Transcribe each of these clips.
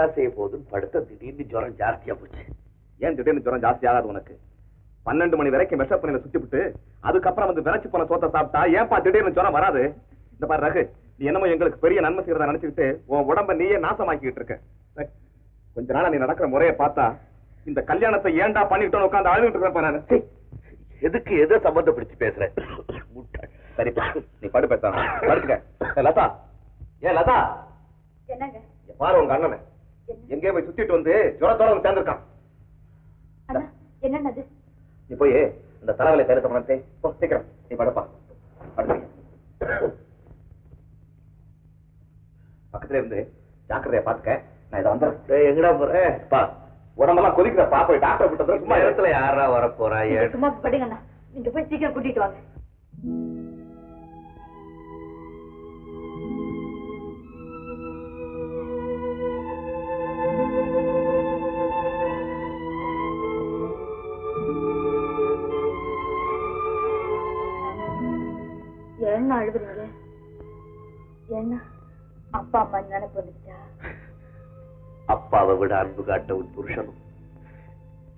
என்ன செய்ய போகுதுன்னு படுத்த திடீர்னு ஜுரம் ஜாஸ்தியா போச்சு. ஏன் திடீர்னு ஜுரம் ஜாஸ்தி ஆகாது உனக்கு? பன்னெண்டு மணி வரைக்கும் விஷ பண்ணில சுத்தி விட்டு அதுக்கப்புறம் வந்து விரைச்சு போன சோத்தை சாப்பிட்டா ஏன்பா திடீர்னு ஜுரம் வராது? இந்த பாரு ரகு நீ என்னமோ எங்களுக்கு பெரிய நன்மை செய்யறதா நினைச்சுக்கிட்டு உன் உடம்ப நீயே நாசமாக்கிட்டு இருக்க. ரகு, கொஞ்ச நாளா நீ நடக்கிற முறையை பார்த்தா இந்த கல்யாணத்தை ஏன்டா பண்ணிட்டோன்னு உட்காந்து அழுதுட்டு இருக்கப்ப நான். எதுக்கு எதை சம்பந்தப்படுத்தி பேசுறேன். சரிப்பா நீ படு பேச படுத்துக்க. ஏய், லதா. ஏன் லதா. பாரு உங்க அண்ணனை. எங்கேயோ போய் சுத்திட்டு வந்து ஜுரத்தோட வந்து சேர்ந்திருக்கான். என்னன்னது நீ போய் இந்த தலைவலை பண்ணே போ சீக்கிரம். நீ படுப்பா. பக்கத்துல இருந்து ஜாக்கிரதையா பாத்துக்க. நான் இதை வந்துடுறேன். எங்கடா போற? பா. உடம்பெல்லாம் கொதிக்கிறப்பா போய் டாக்டர் விட்டு சும்மா இடத்துல யாரா வர போறா சும்மா படுங்க அண்ணா. நீங்க போய் சீக்கிரம் கூட்டிட்டு வாங்க. என்ன அழுகுறீங்க? என்ன அப்பா அம்மா நினைப்பு வந்துச்சா அப்பாவை விட அன்பு காட்ட உன் புருஷனும்.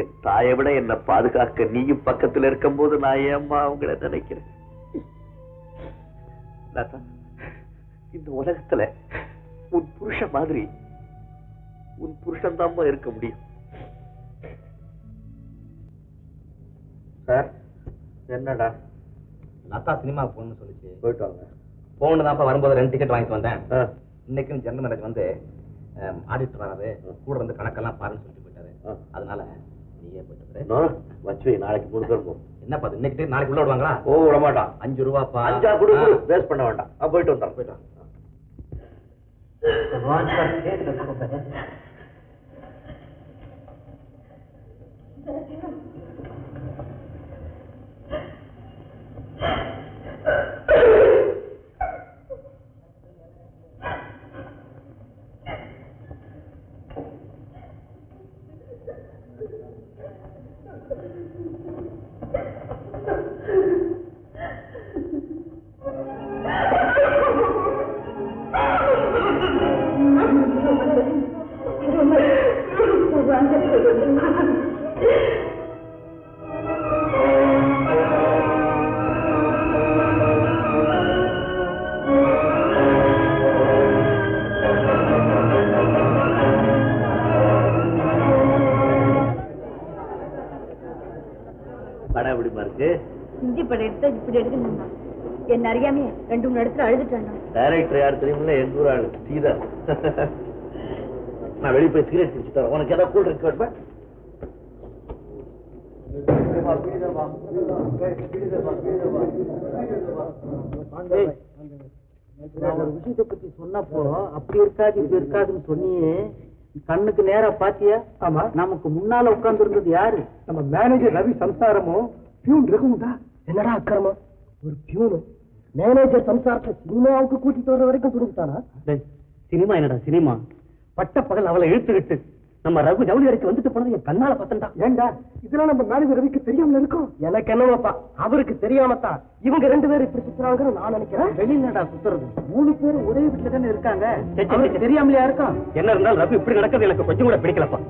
என் தாயை விட என்னை பாதுகாக்க நீயும் பக்கத்துல இருக்கும்போது நான் ஏம்மா அவங்கள நினைக்கிறேன்? இந்த உலகத்துல உன் புருஷன் மாதிரி உன் புருஷன் தான்மா இருக்க முடியும். சார் என்னடா? லதா சினிமாவுக்கு போகணும்னு சொல்லிச்சு. போயிட்டு வாங்க போகணும் தான் வரும்போது ரெண்டு டிக்கெட் வாங்கிட்டு வந்தேன். இன்னைக்கும் ஜெனரல் மேனேஜ் வந்து ஆடிட்டர் வராது கூட இருந்து கணக்கெல்லாம் பாருன்னு சொல்லிட்டு போயிட்டாரு. அதனால நீயே போயிட்டு வச்சு நாளைக்கு போகும் என்னப்பா இன்னைக்கு நாளைக்கு உள்ள விடுவாங்களா? ஓ விட மாட்டான். அஞ்சு ரூபாப்பா? அஞ்சா கொடு. வேஸ்ட் பண்ண வேண்டாம். போயிட்டு வந்தான் போயிட்டு வாங்க. என்ன அறியாமே ரெண்டு மூணு இடத்துல அழுதுட்டாங்க டைரக்டர் யார் தெரியுமில்ல? எங்க ஊர் ஆளு. சீதா. நான் வெளியே போய் சிகரெட் குடிச்சுட்டு வரேன். உனக்கு ஏதாவது கூல் ட்ரிங்க் வேணுமா? நான் ஒரு விஷயத்தை பத்தி சொன்னப்போ அப்படி இருக்காது இப்படி இருக்காதுன்னு சொன்னியே. கண்ணுக்கு நேரா பாத்தியா? ஆமா. நமக்கு முன்னால உட்கார்ந்து இருந்தது யாரு? நம்ம மேனேஜர் ரவி சம்சாரமும் பியூன் ரகுண்டா என்னடா அக்கிரமா ஒரு பியூனு மேனேஜர் சம்சாரத்தை சினிமாவுக்கு கூட்டிட்டு வர வரைக்கும் துணிஞ்சுட்டானா? சினிமா என்னடா சினிமா? பட்ட பகல் அவளை இழுத்துக்கிட்டு நம்ம ரகு ஜவுளி அறைக்கு வந்துட்டு போனது என் கண்ணால பத்தண்டா ஏண்டா இதெல்லாம் நம்ம மேனேஜர் ரவிக்கு தெரியாமல இருக்கும்? எனக்கு என்னவாப்பா அவருக்கு தெரியாமத்தான் இவங்க ரெண்டு பேரும் இப்படி சுத்துறாங்கன்னு நான் நினைக்கிறேன். வெளியிலடா சுத்துறது. மூணு பேரும் ஒரே வீட்டுல தானே இருக்காங்க. தெரியாமலையா இருக்கும்? என்ன இருந்தாலும் ரகு இப்படி நடக்கிறது எனக்கு கொஞ்சம் கூட பிடிக்கலப்பா.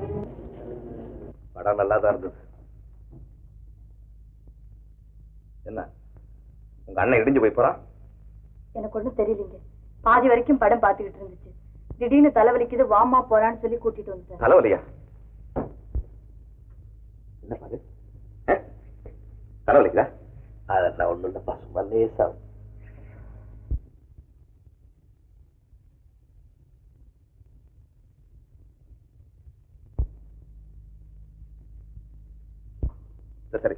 படம் நல்லா தான் இருந்தது. என்ன? உங்க அண்ணன் இடிஞ்சு போய் போறான். எனக்கு ஒண்ணும் தெரியலீங்க. பாதி வரைக்கும் படம் பார்த்துக்கிட்டு இருந்துச்சு. திடீர்னு தலைவலிக்குது வாமா போறான்னு சொல்லி கூட்டிட்டு வந்துட்டேன். தலைவலியா? என்ன பாரு தலைவலிக்குதா? அதெல்லாம் ஒண்ணும் இல்லப்பா சும்மா லேசா. சரி சரி.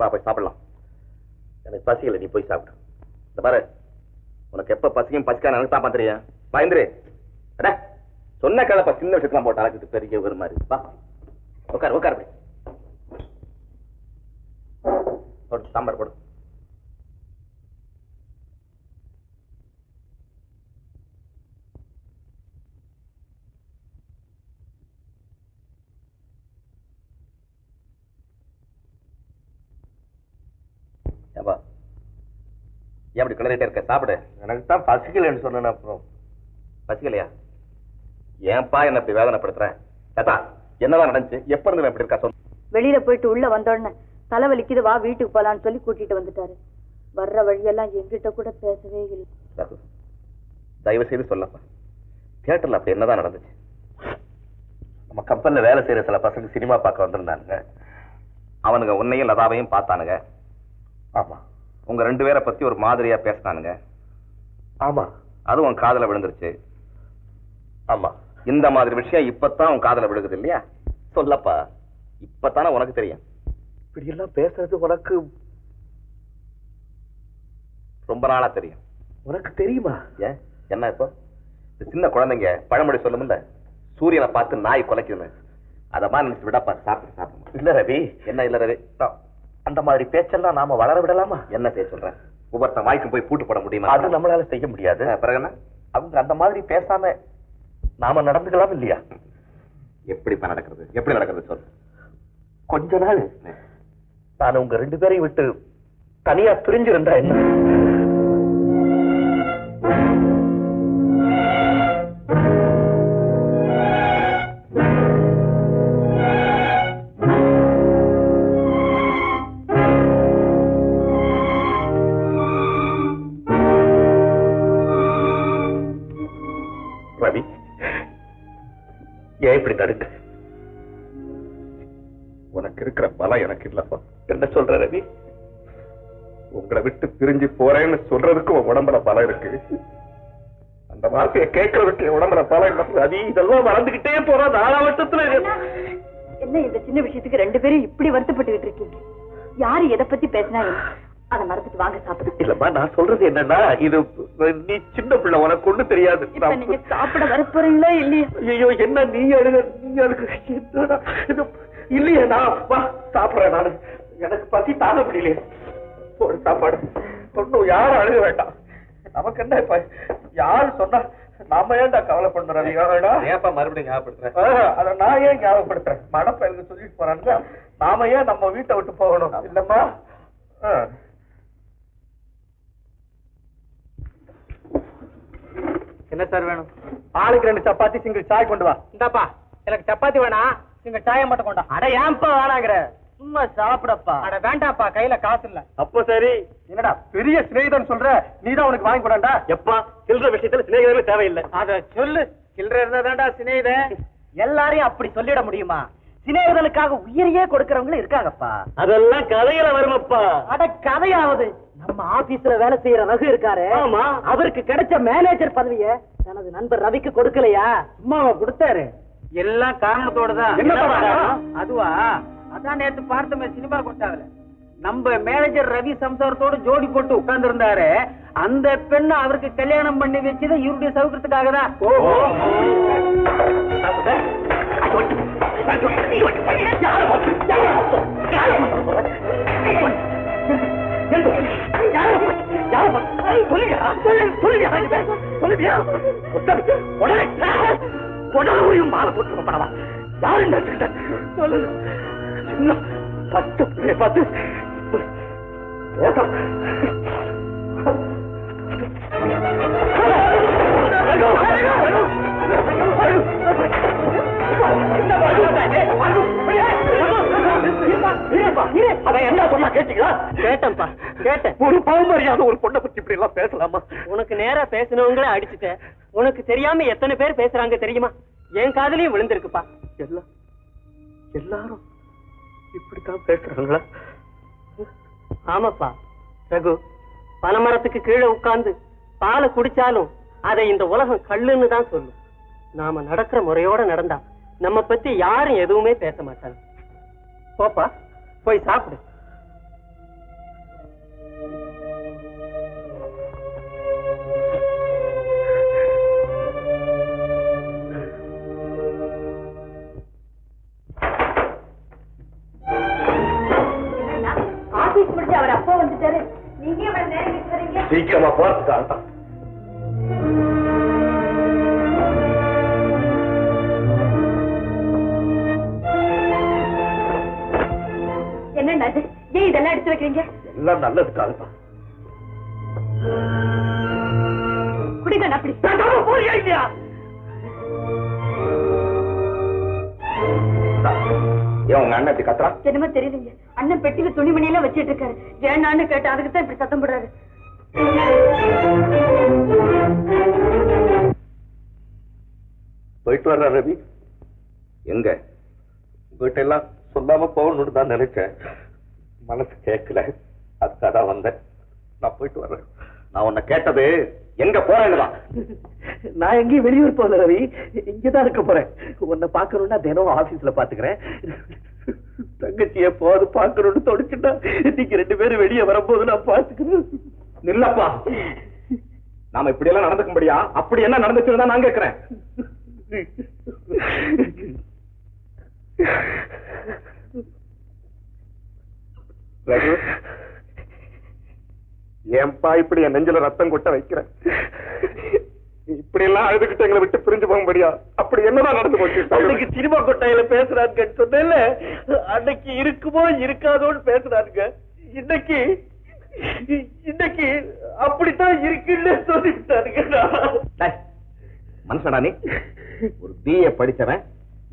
வா போய் சாப்பிடலாம். எனக்கு பசியில் நீ போய் சாப்பிடு. இந்த பாரு உனக்கு எப்போ பசியும் பசிக்கான எனக்கு சாப்பான் தெரியும்? பயந்துரு சொன்ன கிழப்ப சின்ன விஷயத்தெல்லாம் போட்டு அழகு பெரிய ஒரு மாதிரி. வா உட்காரு உட்காரு. சாம்பார் போடு ஏப்பா அப்படி கிளறிட்டே இருக்க சாப்பிடு. எனக்கு தான் பசிக்கலைன்னு சொன்னேன் அப்புறம். பசிக்கலையா? ஏன்பா என்ன இப்படி வேதனைப்படுத்துறேன் ஏத்தா என்னதான் நடந்துச்சு? எப்ப இருந்து இப்படி இருக்கா? சொல்லு வெளியில போயிட்டு உள்ள வந்தோடனே தலைவலிக்குது வா வீட்டுக்கு போலான்னு சொல்லி கூட்டிட்டு வந்துட்டாரு. வர்ற வழியெல்லாம் எங்கிட்ட கூட பேசவே இல்லை. தயவு செய்து சொல்லப்பா. தியேட்டர்ல அப்படி என்னதான் நடந்துச்சு? நம்ம கம்பெனில வேலை செய்யற சில பசங்க சினிமா பார்க்க வந்திருந்தாங்க அவனுங்க உன்னையும் லதாவையும் பார்த்தானுங்க. ஆமா. உங்க ரெண்டு பேரை பத்தி ஒரு மாதிரியா பேசினானுங்க. ஆமா. அது உன் காதுல விழுந்துருச்சு. ஆமா. இந்த மாதிரி விஷயம் இப்பதான் உன் காதுல விழுகுது இல்லையா? சொல்லப்பா. இப்பதானே உனக்கு தெரியும். இப்படி எல்லாம் பேசுறது உனக்கு ரொம்ப நாளா தெரியும். உனக்கு தெரியுமா? ஏன் என்ன இப்போ? சின்ன குழந்தைங்க பழமொழி சொல்லுமில்ல? சூரியனை பார்த்து நாய் குலைக்குன்னு அத மாதிரி விடப்பா சாப்பிடு சாப்பிடு. இல்ல ரவி. என்ன இல்ல ரவி? அந்த மாதிரி பேச்செல்லாம் நாம வளர விடலாமா? என்ன செய்ய சொல்றேன் ஒவ்வொருத்தன் வாய்க்கும் போய் பூட்டு போட முடியுமா? அது நம்மளால செய்ய முடியாது. பிறகு என்ன? அவங்க அந்த மாதிரி பேசாம நாம நடந்துக்கலாம் இல்லையா? எப்படிப்பா நடக்கிறது? எப்படி நடக்கிறது சொல்லு கொஞ்ச நாள். நான் உங்க ரெண்டு பேரையும் விட்டு தனியா பிரிஞ்சிருந்தா என்ன? ரவி ஏன் இப்படி தடுக்க? உனக்கு இருக்கிற பலம் எனக்கு இல்லப்பா என்ன சொல்ற ரவி? உங்களை விட்டு பிரிஞ்சு போறேன்னு சொல்றதுக்கு உன் உடம்புல பலம் இருக்கு. அந்த வார்த்தையை கேட்கறதுக்கு உடம்புல பலம் இல்ல ரவி இதெல்லாம் வளர்ந்துகிட்டே போற நாலாவட்டத்துல என்ன இந்த சின்ன விஷயத்துக்கு ரெண்டு பேரும் இப்படி வருத்தப்பட்டுக்கிட்டு இருக்கீங்க? யாரு எதை பத்தி பேசினா அதை மறந்துட்டு வாங்க சாப்பிடு இல்லம்மா நான் சொல்றது என்னன்னா இது நீ சின்ன பிள்ளை உனக்கு ஒண்ணு தெரியாது. நீங்க சாப்பிட வர போறீங்களா இல்லையா? ஐயோ என்ன நீ அழுக நீ அழுக. இல்லையே நான் வா சாப்பிடுறேன் நானு. எனக்கு பசி தாங்க முடியலையே. ஒரு சாப்பாடு. ஒண்ணும் யாரும் அழுக வேண்டாம். நமக்கு என்ன இப்ப? யாரு சொன்னா நாம ஏன்டா ஏடா ஏன்ப்பா மறுபடியும் ஞாபகப்படுத்துறேன் அத நான் ஏன் ஞாபகப்படுத்துறேன்? மடப்பயலுக்கு சொல்லிட்டு போறானுங்க நாம ஏன் நம்ம வீட்டை விட்டு போகணும்? இல்லம்மா. என்ன சார் வேணும்? ஆளுக்கு ரெண்டு சப்பாத்தி சிங்கிள் சாய் கொண்டு வா. இந்தாப்பா எனக்கு சப்பாத்தி வேணாம் சிங்கிள் சாயை மட்டும் கொண்டா. அட ஏன்பா வேணாங்கிற? சும்மா சாப்பிடப்பா. அட வேண்டாப்பா கையில காசு இல்ல. அப்போ சரி. என்னடா பெரிய சிநேகிதன் சொல்ற? நீதான் உனக்கு வாங்கி கொடாண்டா எப்பா சில்லற விஷயத்துல சிநேகிதமே தேவையில்லை. அத சொல்லு. சில்லற இருந்தாதான்டா சிநேகிதன். எல்லாரையும் அப்படி சொல்லிட முடியுமா? சிநேகிதனுக்காக உயிரையே கொடுக்கறவங்களும் இருக்காங்கப்பா. அதெல்லாம் கதையில வருமப்பா. அட கதையாவது. நம்ம ஆபீஸ்ல வேலை செய்யற ரகு இருக்காரு. ஆமா. அவருக்கு கிடைச்ச மேனேஜர் பதவிய தனது நண்பர் ரவிக்கு கொடுக்கலையா? சும்மாவா கொடுத்தாரு. எல்லாம் காரணத்தோட தான் அதுவா? அதான் நேத்து பார்த்தமே சினிமா கொடுத்தாங்கல்ல நம்ம மேனேஜர் ரவி சம்சாரத்தோட ஜோடி போட்டு உட்கார்ந்து இருந்தாரு அந்த பெண்ணை அவருக்கு கல்யாணம் பண்ணி வச்சது இவருடைய சௌகரியத்துக்காக தான் சொல்லுவியா உடனே உடனே மாலை போட்டு படவா யாரு சொல்லு இன்னும் பத்து பத்து என்ன கேட்டேன்ப்பா கேட்டேன். ஒரு பாவமரியாத ஒரு பொண்ணை பத்தி இப்படி எல்லாம் பேசலாமா? உனக்கு நேரா பேசினவங்கள அடிச்சுட்டேன் உனக்கு தெரியாம எத்தனை பேர் பேசுறாங்க தெரியுமா? என் காதுலயும் விழுந்திருக்குப்பா. எல்லாம் எல்லாரும் இப்படித்தான் பேசுறாங்களா? ஆமாப்பா. ரகு பனைமரத்துக்கு கீழே உட்கார்ந்து பாலை குடிச்சாலும் அதை இந்த உலகம் கல்லுன்னு தான் சொல்லும். நாம நடக்கிற முறையோட நடந்தா நம்ம பத்தி யாரும் எதுவுமே பேச மாட்டாங்க. போப்பா போய் சாப்பிடு. வைக்கிறீங்க எல்லாம் நல்லதுக்காக தான் குடிங்க அப்படி பேசாம போறியா இல்லையா? ஏன் உங்க அண்ணன் இப்படி கத்துறான்? என்னமோ தெரியலங்க. அண்ணன் பெட்டியில துணிமணி எல்லாம் வச்சிட்டு இருக்காரு ஏன்னான்னு கேட்டு அதுக்கு தான் இப்படி சத்தம் போடுறாரு. போயிட்டு வர்ற ரவி. எங்க? உங்ககிட்ட எல்லாம் சொல்லாம போகணும்னு தான் நினைச்சேன். மனசு கேட்கல அதுக்காக தான் வந்தேன். நான் போயிட்டு வர்றேன். நான் உன்னை கேட்டது எங்க போறேன்னு தான். நான் எங்கேயும் வெளியூர் போகல ரவி. இங்கதான் இருக்க போறேன். உன்னை பாக்கணும்னா தினம் ஆபீஸ்ல பாத்துக்கிறேன். தங்கச்சிய போது பாக்கணும்னு தொடுச்சுட்டா நீங்க ரெண்டு பேரும் வெளியே வரும்போது நான் பாத்துக்கிறேன். நில்லப்பா. நாம இப்படி எல்லாம் நடந்துக்கும்படியா அப்படி என்ன நடந்துச்சுன்னு நான் கேட்கிறேன் ரகு ஏன்பா இப்படி என் நெஞ்சில ரத்தம் கொட்ட வைக்கிறேன் இப்படி எல்லாம் அழுதுகிட்டு எங்களை விட்டு பிரிஞ்சு போகும்படியா? அப்படி என்னதான் நடந்து போச்சு? அன்னைக்கு சினிமா கொட்டாயில பேசுறாங்க சொன்னேன்ல. அன்னைக்கு இருக்குமோ இருக்காதோன்னு பேசுறாங்க இன்னைக்கு இன்னைக்கு அப்படித்தான் இருக்குன்னு சொல்லிவிட்டாருங்க மனுஷனா நீ? ஒரு பிஏ படிச்சவன்.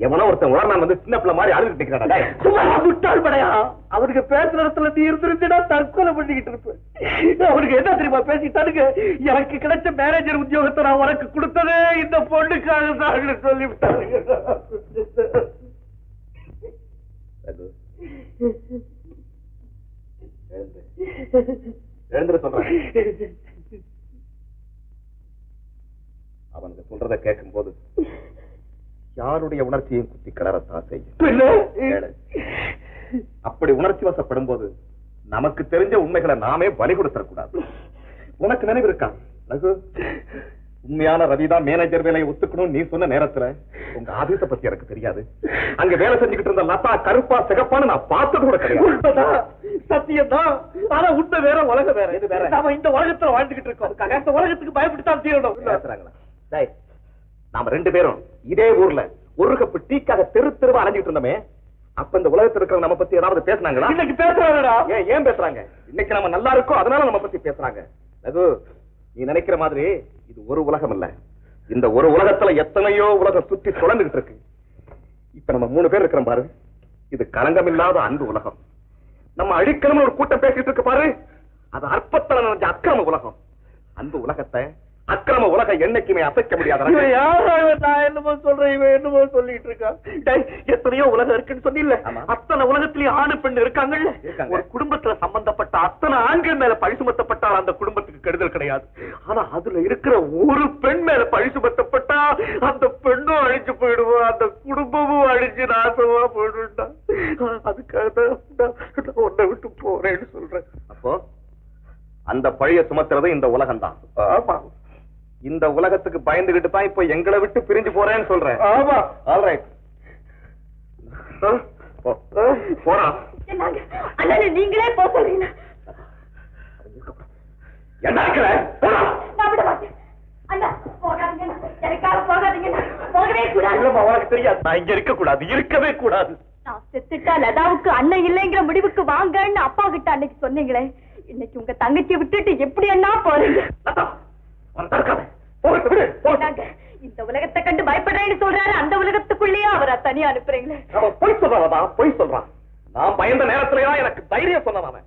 எவனோ ஒருத்தன் உடனே வந்து சின்ன பிள்ளை மாதிரி அழுதுகிட்டு நிக்கிறாடா சும்மா முட்டாள் படையா? அவருக்கு பேசுற இடத்துல நீ தற்கொலை பண்ணிக்கிட்டு இருப்பேன். அவருக்கு என்ன தெரியுமா? பேசிட்டானுங்க எனக்கு கிடைச்ச மேனேஜர் உத்தியோகத்தை நான் உனக்கு கொடுத்ததே இந்த பொண்ணுக்காக தான் சொல்லிவிட்டாருங்க எழுந்துரு சொல்றேன். அவனுக்கு சொல்றத கேட்கும் போது யாருடைய உணர்ச்சியும் குத்தி கிளறத்தான் செய்யும். அப்படி உணர்ச்சி வசப்படும் போது நமக்கு தெரிஞ்ச உண்மைகளை நாமே பலி கொடுத்துடக்கூடாது. உனக்கு நினைவு இருக்கா? ரகு உண்மையான ரவிதான் மேனேஜர் வேலையை ஒத்துக்கணும் நீ சொன்ன நேரத்துல உங்க ஆபீஸ பத்தி எனக்கு தெரியாது. அங்க வேலை செஞ்சுக்கிட்டு இருந்த லதா கருப்பா சிகப்பான்னு நான் பார்த்தது கூட கிடையாது. சத்தியம்தான் ஆனா உண்மை வேற உலகம் வேற. இது வேற. நாம இந்த உலகத்துல வாழ்ந்துகிட்டு இருக்கோம். இந்த உலகத்துக்கு பயப்பட்டுத்தான் தீரணும். பேசுறாங்களா? நாம ரெண்டு பேரும் இதே ஊர்ல ஒரு கப்பு டீக்காக தெரு தெருவா அலைஞ்சிட்டு இருந்தோமே அப்ப இந்த உலகத்துல இருக்கிற நம்ம பத்தி ஏதாவது பேசுனாங்களா? இன்னைக்கு பேசுறாங்கடா. ஏன் ஏன் பேசுறாங்க? இன்னைக்கு நம்ம நல்லா இருக்கோம் அதனால நம்ம பத்தி பேசுறாங்க. ரகு நீ நினைக்கிற மாதிரி இது ஒரு உலகம் இல்ல. இந்த ஒரு உலகத்துல எத்தனையோ உலகம் சுற்றி சுழந்துகிட்டு இருக்கு. இப்ப நம்ம மூணு பேர் இருக்கிறோம் பாரு. இது களங்கமில்லாத அன்பு உலகம். நம்ம அழிக்கணும்னு ஒரு கூட்டம் பேசிட்டு இருக்கு பாரு. அது அற்பத்தல நினைஞ்ச அக்கிரம உலகம். அன்பு உலகத்தை அக்கிரம உலகம் என்னைக்குமே அசைக்க முடியாத? நான் என்னமோ சொல்றேன் இவன் என்னமோ சொல்லிட்டு இருக்கான். எத்தனையோ உலகம் இருக்குன்னு சொன்னில்ல. அத்தனை உலகத்திலயும் ஆணு பெண் இருக்காங்கல்ல. இருக்காங்க. ஒரு குடும்பத்துல சம்பந்தப்பட்ட அத்தனை ஆண்கள் மேல பழி சுமத்தப்பட்டால் அந்த குடும்பத்துக்கு கெடுதல் கிடையாது. ஆனா அதுல இருக்கிற ஒரு பெண் மேல பழி சுமத்தப்பட்டா அந்த பெண்ணும் அழிஞ்சு போயிடுவோம் அந்த குடும்பமும் அழிஞ்சு நாசமா போயிடும்டா. அதுக்காக தான் உன்னை விட்டு போறேன்னு சொல்றேன். அப்போ அந்த பழிய சுமத்துறது இந்த உலகம் தான் ஆமா. இந்த உலகத்துக்கு பயந்துகிட்டு தான் இப்ப எங்களை விட்டு பிரிஞ்சு போறேன்னு சொல்றேன். ஆமா. ஆல்ரைட் அண்ணனை நீங்களே போக சொல்றீங்க என்ன இருக்கிற இருக்கவே கூடாது. நான் செத்துட்டா லதாவுக்கு அண்ணன் இல்லைங்கிற முடிவுக்கு வாங்கன்னு அப்பா கிட்ட அன்னைக்கு சொன்னீங்களே. இன்னைக்கு உங்க தங்கச்சியை விட்டுட்டு எப்படி அண்ணா போறீங்க? இந்த உலகத்தை கண்டு பயப்படுறேன்னு சொல்றாரு. அந்த உலகத்துக்குள்ளேயே அவரை தனியா அனுப்புறீங்களே. அவன் பொய் சொல்றான் லதா, பொய் சொல்றான். நான் பயந்த நேரத்துலதான் எனக்கு தைரியம் சொன்னான் அவன்.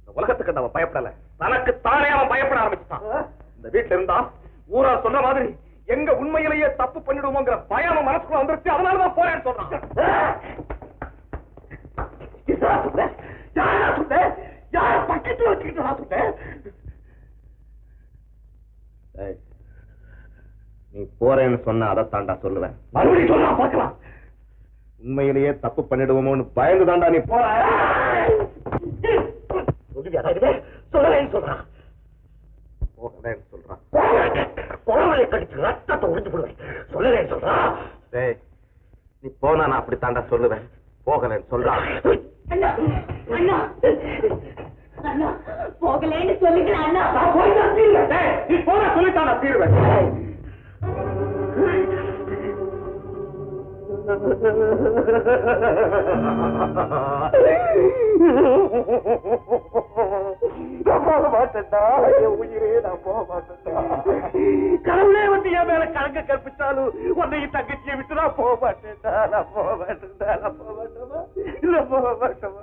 இந்த உலகத்துக்கு அவன் பயப்படல. தனக்கு தானே அவன் பயப்பட ஆரம்பிச்சுட்டான். இந்த வீட்டுல இருந்தா ஊரா சொன்ன மாதிரி எங்க உண்மையிலேயே தப்பு பண்ணிடுவோங்கிற பயம் மனசுக்குள்ள வந்துருச்சு. அதனாலதான் போறேன்னு சொல்றான். என்னடா சொன்ன? யாரா சொன்ன? யார பக்கத்துல வச்சுக்கிட்டு நான் சொன்னேன்? நீ போறேன்னு சொன்ன அதைத்தாண்டா சொல்லுவேன். மறுபடியும் சொல்லலாம் பார்க்கலாம். உண்மையிலேயே தப்பு பண்ணிடுவோமோன்னு பயந்து தாண்டா நீ போற? சொல்லலைன்னு சொல்றான் போகலன்னு சொல்றான் குழந்தை கடிச்சு ரத்தத்தை உறிஞ்சு போடுவேன். சொல்லலைன்னு சொல்றான் டேய் நீ போனா நான் அப்படித்தாண்டா சொல்லுவேன். போகலன்னு சொல்றான் அண்ணா அண்ணா. அண்ணா போகலேன்னு சொல்லுங்க அண்ணா. நான் போய் தான் தீருவேன். டேய், நீ போன சொல்லித்தான் நான் தீருவேன். நான் போக மாட்டேன்டா. என் உயிரே நான் போக மாட்டேன்டா. கடவுளே வந்து என் மேல கலங்க கற்பிச்சாலும் உன்னையும் தங்கச்சியை விட்டு நான் போக மாட்டேன்டா. நான் போக மாட்டேன்டா. நான் போக மாட்டேமா இல்ல போக மாட்டேமா